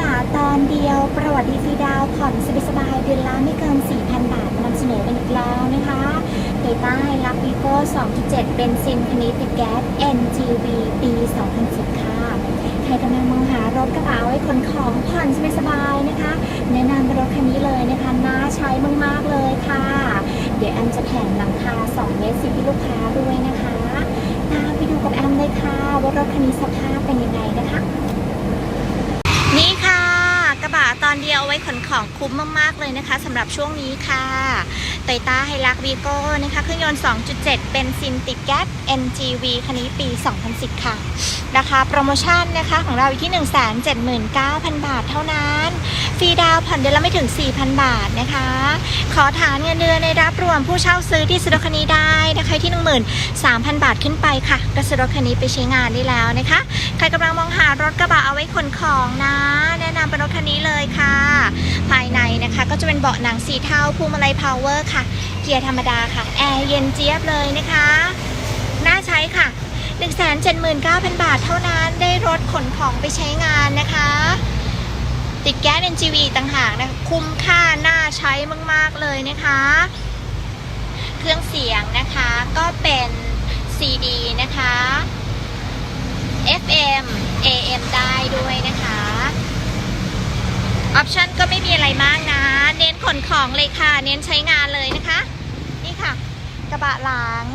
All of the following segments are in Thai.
บะตอนเดียว ประวัติดีฟรีดาวผ่อนสบายๆเดือนละไม่เกิน 4,000 บาทนำเสนอกันอีกแล้วนะคะโตโยต้าลักวีโก้2.7เบนซินคันนี้ติดแก๊ส NGV ปี 2010 ค่ะ ใครกำลังมองหารถกระบะไว้ขนของผ่อนสบายๆนะคะ แนะนำรถคันนี้เลยนะคะน่าใช้มากๆเลยค่ะ เดี๋ยวแอมจะแถมหลังคา 2 เมตรสิบให้ลูกค้าด้วยนะคะตามไปดูกับแอมเลยค่ะว่ารถคันนี้สภาพเป็นยังไงนะคะนี่ค่ะ กระบะตอนเดียวเอาไว้ขนของคุ้มมากๆเลยนะคะสำหรับช่วงนี้ค่ะโตยต้าไฮรักวีโก้นะคะเครื่องยนต์ 2.7 เป็นซินติดแก๊ส NGV คันนี้ปี 2010 ค่ะ ราคาโปรโมชั่นนะคะของเราอยู่ที่ 179,000 บาทเท่านั้นฟรีดาวผ่อนเดือนละไม่ถึง 4,000 บาทนะคะ ขอฐานเงินเดือนในรับรวมผู้เช่าซื้อที่ซื้อรถคันนี้ได้นะคะที่ 13,000 บาทขึ้นไปค่ะก็ซื้อรถคันนี้ไปใช้งานได้แล้วนะคะ ใครกำลังมองหารถกระบะเอาไว้ขนของนะ แนะนำเป็นรถคันนี้เลยค่ะ ภายในนะคะก็จะเป็นเบาะหนังสีเทาพวงมาลัยพาวเวอร์ค่ะ เกียร์ธรรมดาค่ะ แอร์เย็นเจี๊ยบเลยนะคะ น่าใช้ค่ะ179,000 บาทเท่านั้นได้รถขนของไปใช้งานนะคะ ติดแก๊ส NGV ต่างหากนะคะคุ้มค่าน่าใช้มาก ๆ เลยนะคะ เครื่องเสียงนะคะก็เป็น CD นะคะ FM AM ได้ด้วยนะคะออปชันก็ไม่มีอะไรมากนะ เน้นขนของเลยค่ะ เน้นใช้งานเลยนะคะ นี่ค่ะ กระบะหลัง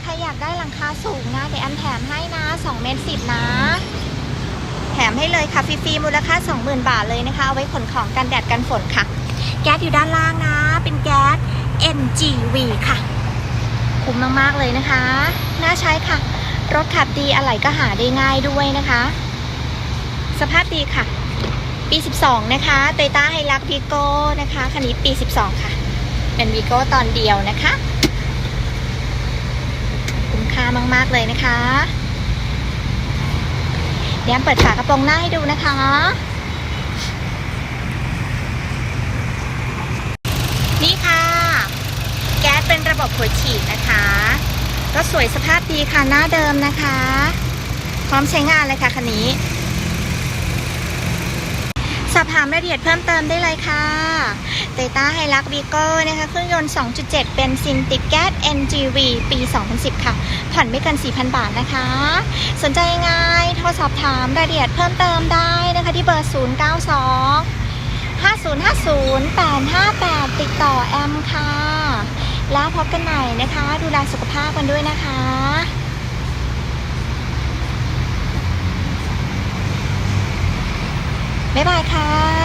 ใครอยากได้หลังคาสูงนะ เดี๋ยวอันแถมให้นะ 2 เมตร 10 นะ มให้เลยค่ะฟรีๆมูลค่า 20,000 บาทเลยนะคะ เอาไว้ขนของกันแดดกันฝนค่ะ แก๊สอยู่ด้านล่างนะ เป็นแก๊ส NGV ค่ะ คุ้มมากๆเลยนะคะ น่าใช้ค่ะ รถขับดีอะไหล่ก็หาได้ง่ายด้วยนะคะ สภาพดีค่ะ ปี 12 นะคะเตต้าไฮรักวีโก้นะคะคันนี้ปี 12 ค่ะ เป็นวีโก้ตอนเดียวนะคะ คุ้มค่ามากๆเลยนะคะ ยวเปิดฝากระโปรงหน้าให้ดูนะคะ นี่ค่ะ แก๊สเป็นระบบหัวฉีดนะคะ ก็สวยสภาพดีค่ะหน้าเดิมนะคะ พร้อมใช้งานเลยค่ะคันนี้ สอบถามรายละเอียดเพิ่มเติมได้เลยค่ะเตต้าไฮรักวีโก้นะคะ เครื่องยนต์ 2.7 เป็นซินติดแก๊ส NGV ปี 2010 ค่ะ ผ่อนไม่เกิน 4,000 บาทนะคะ สนใจยังไง ทรสอบถามรายละเอียดเพิ่มเติมได้นะคะที่เบอร์ 092 5050 858 ติดต่อแอมค่ะ แล้วพบกันใหม่นะคะ ดูแลสุขภาพกันด้วยนะคะบ๊ายบายค่ะ